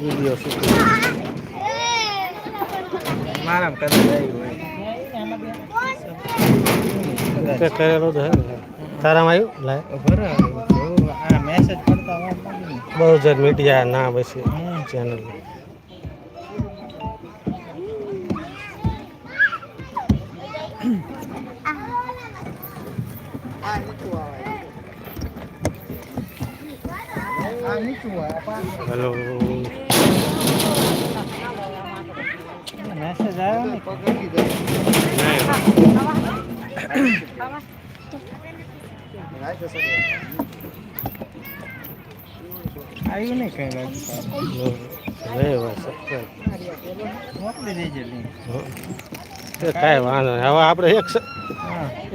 Video મારા કરેલો તો. તારામાં આવ્યું લાય બરાબર મેસેજ કરતા. બહુ જ મીડિયા ના બસ ચેનલ આ નીચું આવે પાછું. હેલો મેસેજ આવ્યો ને આવ્યું કઈ કાંઈ વાંધો નહીં. હવે આપણે એક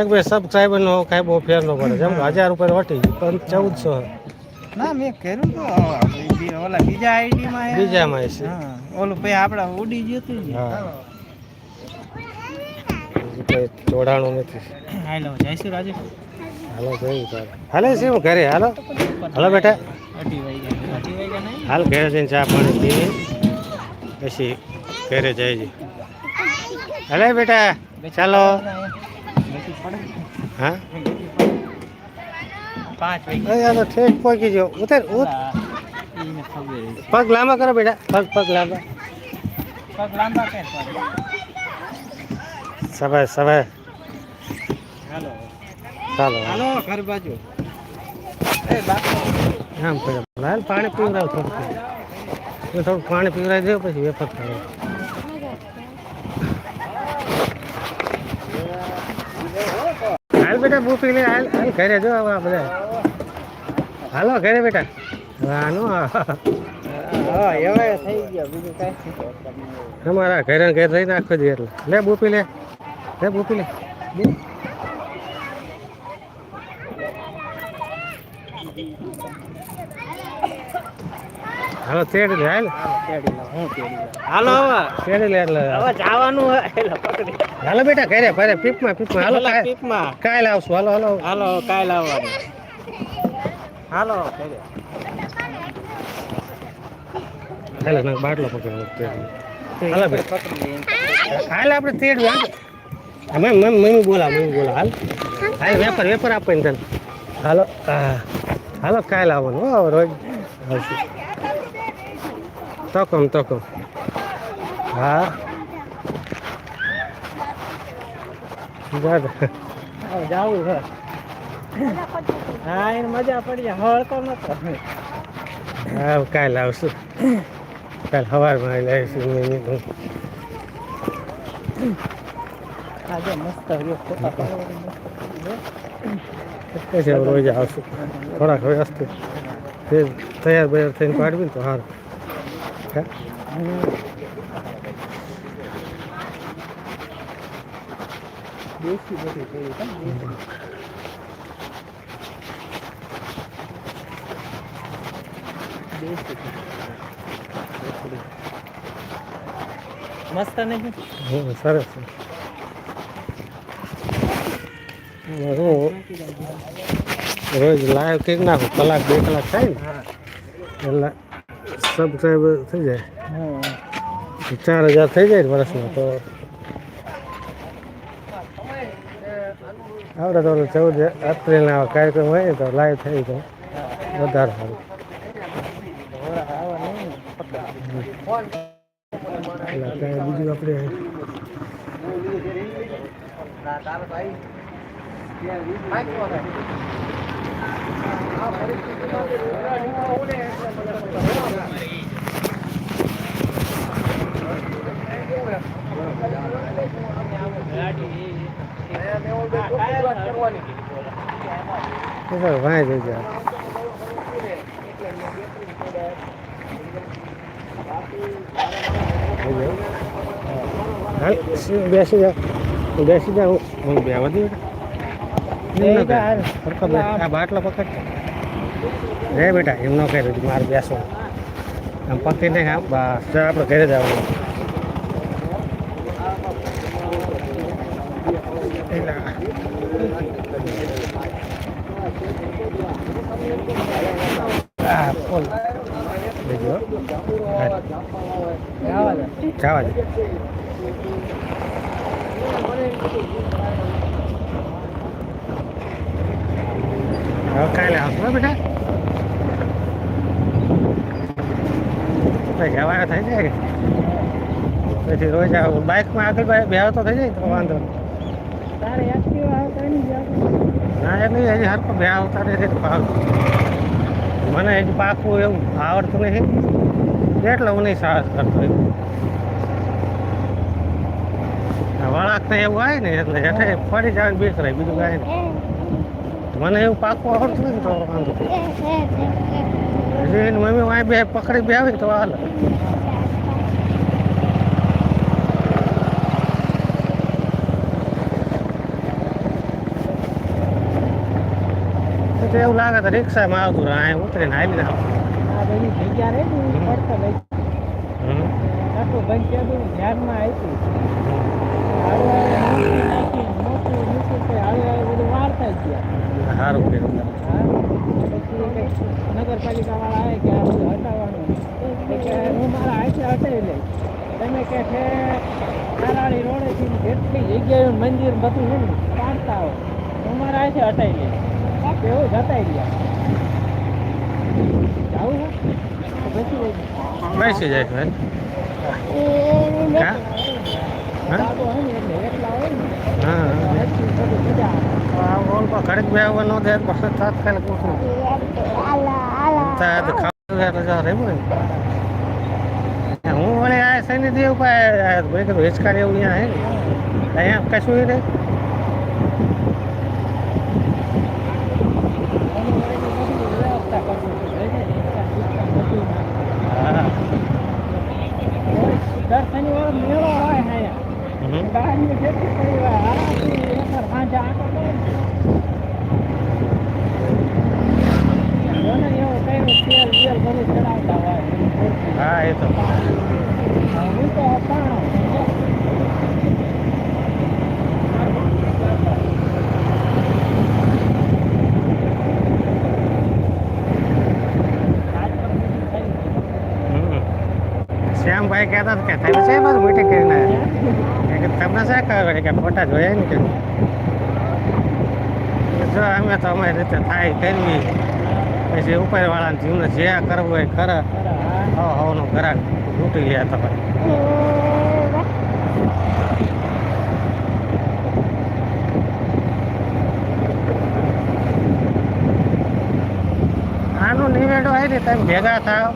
એક બે સબસ્ક્રાઈબરનો કાંઈ બહુ ફેર ન પડે. જેમ હજાર ઉપર વટી પણ ચૌદસો. ના મેં કર્યું તો ઓલા બીજા આઈડી માં બીજા માં છે. હા ઓલું પછી આપડા ઉડી ગયું હતું ને. જોડાણું નથી. હાલો જયશ્રી રાજુ હાલો તારે હાલે છે હું ઘરે? હાલો. હાલો બેટા. હાલ ઘરે જઈને ચા પાણી પી પછી ઘરે જઈ જઈ હાલે બેટા ચાલો. હા? પાંચ તો ઠેક પહોંચી ગયો. ઉતર. પગ લાંબા કરો બેટા. પગ પગ લાંબા. પગ લાંબા કે પડે સવાય સવાય હાલો. ચાલો હાલો ઘર બાજુ. એ બાપુ. આમ કરે હાલ પાણી પીવડાવ થોડું થોડું પાણી પીવડાવી દઉં પછી વેફર કરે હાલ બેટા બહુ પી લે હાલ હાલ ઘરે જો આવા બધા. હાલો ઘરે બેટા હવે આનું આ હા એવાય થઈ ગયા. બીજું કાંઈ નહીં. અમારા ઘરે ઘેર રહીને આખો દી એટલે. લે બૂપી લે. લે બૂપી લે. હાલો તેડી લે હાલ. હાલો તેડી લે એટલે. હવે જવાનું હાલો બેટા ઘરે ઘરે પીપમાં પીપમાં. હાલો હાલો પીપમાં. કાંઈ લાવશું. હાલો હાલો. હાલો કાલ આવવાનું હાલો. હાલો ના બાટલો પકડો હાલો પકડી હાલ આપણે તેડ હા અમે મમ્મી બોલા મમ્મી બોલા. હાલ. હાલ વેપર વેપર આપે ને તને. હાલો હા. હાલો કાલ આવવાનું હો રોજ આવશે. તકમ તકમ હા. હવે જાવું છે. હા એને મજા પડી જાય. હળતો નતો. હા કાલ આવશું. કાલ સવારમાં લાવીશું મેં મમ્મી આજે મસ્ત. પછી રોજ આવશું. થોડાક વ્યસ્ત. તૈયાર બૈયાર થઈને પાડવી ને તો સારું દેશી બધી દેશી દેશી. મસ્ત નહીં સરસ રોજ લાઈવ કંઈક નાખું કલાક બે કલાક થાય ને એટલે સબસ્ક્રાઈબર થઈ જાય ચાર હજાર થઈ જાય વર્ષમાં તો આવડે તો ચૌદ એપ્રિલના કાર્યક્રમ હોય તો લાઈવ થઈ તો વધારે સારું બીજું આપણે ભાઈ જઈ જાય થઈ જાય. હાલ સી- બેસી જા બેસી જા હું હું બે વધી બે જા હાલ. આ બાટલો પકડ રે બેટા એમ ન કહે મારે બેસો આમ પકડી બસ આપણે ઘરે જવાનું. જવા દે. હવે કાલે આવશો બેટા? જવાના થઈ જાય કે? પછી રોજ આવું બાઇકમાં આગળ બાઇક બે તો થઈ જાય તો વાંધો એક્ટિવા આવતા નહીં ના હજી હરકો બે આવતા રહે ભાવ. મને હજી પાકું એવું આવડતું નથી. એટલે હું નહીં સાહસ કરતો એમ. વળાક ને એવું આવે ને એટલે હેઠે પડી જાય બીક રહે બીજું કાંઈ નહીં. મને એવું પાકું આવડતું નથી તો વાંધો એની મમ્મી વાય બે પકડી બે આવી તો હાલ. એવું લાગે તો રિક્ષામાં આવતું રહે અહીં ઉતરીને આવી આવ ને ધ્યાનમાં આવ્યું સારું કર્યું નગરપાલિકાવાળા આવે કે? આ બધું હટાવવાનું કે હું મારા હાથે હટાવી લઈશ તમે કે છે કારાળી રોડેથી જેટલી જગ્યાએ મંદિર બધું છે ને પાડતા હો હું મારા હાથે હટાવી લઈશ એવું જ હટાવી ગયા જાવું બેસી બેસી જાય ઘડીક બે આવવા ન દે પછી તાત્કાલિક ને હું વળી આ શનિ દેવ પાસે કીધું હિચકાને એવું અહીંયા હે અહીંયા કશું ય નહીં? હા મેળો હા એ તો. શ્યામભાઈ કહેતા કે થાય છે બસ મીટિંગ કરીને? કે તમને શા ખબર કે ફોટા જોયા ને કે? જો અમે તો અમારી રીતે થાય કરવી. પછી ઉપરવાળાને જીવને જે કરવું હોય ખરા હવ હવનો ઘરાક લૂંટી ગયા તો આનું નિવેડો આવી રીતે તમે ભેગા થાવ.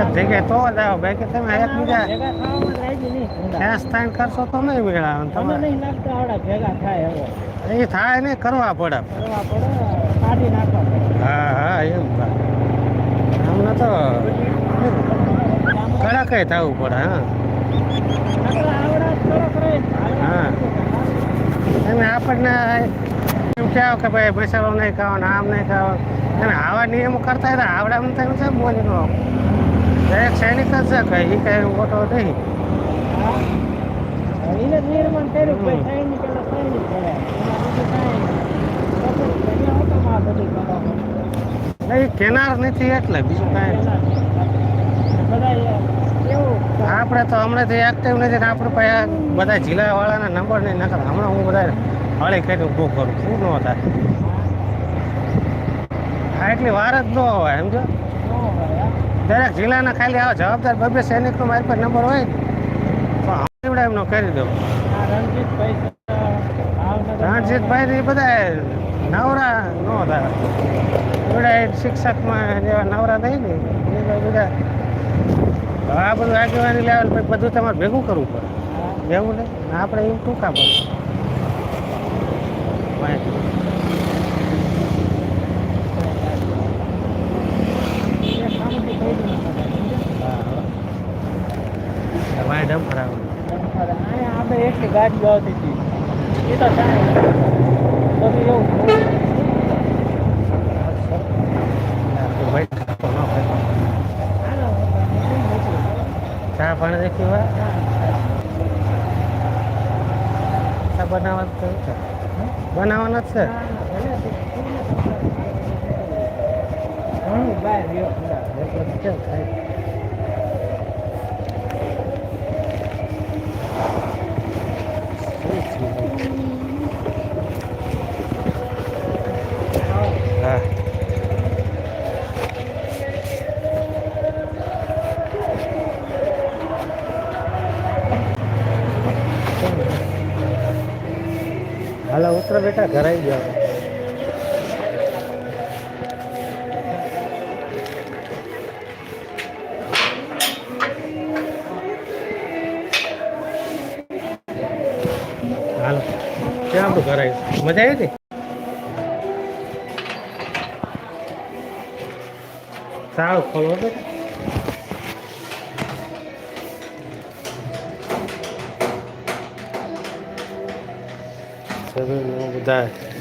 એક જગ્યાએ તો જ આવો. બાકી તમે એકબીજા ભેગા થવામાં રાજી નહીં ઊંધા. ખેસ તાણ કરશો તો નહીં મેળા તમે નહીં લાગતું આવડા ભેગા થાય હવે. એ થાય ને કરવા પડે. કરવા પડે કાઢી નાખવા હા હા એમ અમને તો કડક થવું પડે હા. હા. તમે આપણને એમ કહો કે ભાઈ મસાલો નહીં ખાવાનો આમ નહીં ખાવાનું અને આવા નિયમો કરતા હતા આવડામાં થયું છે બોલી નો એક સૈનિક જ છે કંઈ એ કઈ મોટો નહીં. નહીં. કેનાર નથી એટલે બીજું કાંઈ આપણે તો હમણાંથી એક્ટિવ નથી ને આપણે પાસે બધા જિલ્લાવાળાના નંબર નહીં, નકર હમણાં હું બધા હળી કરીને ઊભો કરું શું ન થાય હા એટલી વાર જ ન હોય, સમજો. દરેક જિલ્લાના ખાલી આવા જવાબદાર બબે સૈનિકનો મારી પાસે નંબર હોય ને એમનો કરી દો આ રણજીતભાઈ, એ બધા નવરા ન હતા બધા શિક્ષકમાં જેવા નવરા થઈ ને, એ બધા આ બધું આગેવાની લેવલ પછી બધું તમારે ભેગું કરવું પડે. ભેગું ને? આપણે એવું ટૂંકા પડે. માહિતી. એ કામથી થઈ ગયું ને બધા, સમજ્યા? તમારે ડમ કરાવો અરે અહીંયા આપણે એટલી ગાડીઓ આવતી હતી. એ તો બધું એવું. ચા પાણી દેખી હોય? બનાવવા છે. બનાવવાના જ છે? ઘણું બહાર ખરા. હાલા ઉતરા બેટા ઘરે આવી ગયા મજા આવી હતી સારું ખોલો સગન બધા